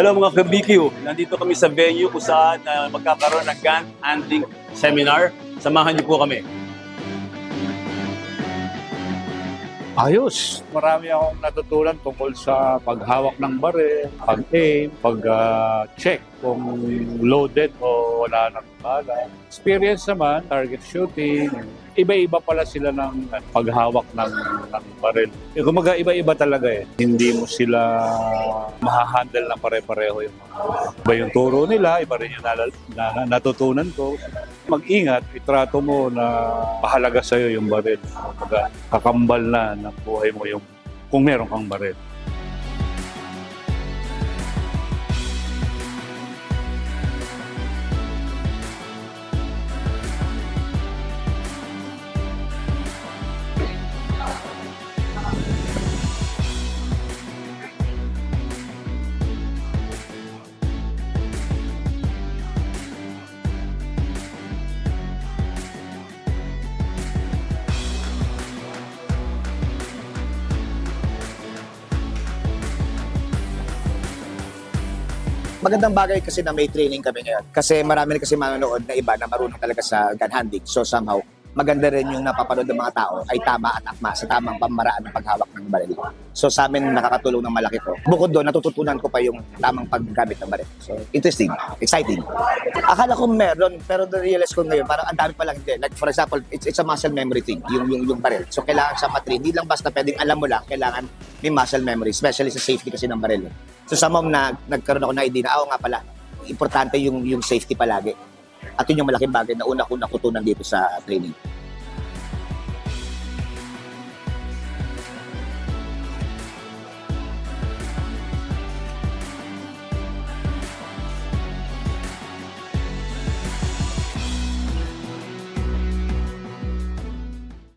Hello mga ka-BQ, nandito kami sa venue kung saan ah, magkakaroon ng gun hunting seminar. Samahan niyo po kami. Ayos. Marami akong natutunan tungkol sa paghawak ng baril, pag-aim, pag-check kung loaded o wala nang bala. Experience naman, target shooting. Iba-iba pala sila ng paghawak ng, ng baril. Eh, kumaga iba-iba talaga eh. Hindi mo sila mahahandle na pare-pareho yung Iba yung turo nila, iba rin yung nalal- na, na- natutunan ko. Mag-ingat, itrato mo na mahalaga sa'yo yung baril. Kumbaga, kakambal na ng buhay mo yung kung meron kang baril. Magandang bagay kasi na may training kami ngayon. Kasi marami rin kasi manonood na iba na marunong talaga sa gun handling. So somehow, maganda rin yung napapanood ng mga tao ay tama at akma sa tamang pamaraan ng paghawak ng baril. So sa amin nakakatulong ng malaki to. Bukod doon, natututunan ko pa yung tamang paggamit ng baril. So interesting, exciting. Akala ko meron, pero na-realize ko ngayon, parang ang dami pa lang hindi. Like for example, it's, it's a muscle memory thing, yung, yung, yung baril. So kailangan siya matrain. Hindi lang basta pwedeng alam mo lang, kailangan may muscle memory, especially sa safety kasi ng baril. So mom na nagkaroon ako ng idea na, ah, nga pala, importante yung yung safety palagi. At yun yung malaking bagay na una ko natutunan dito sa training.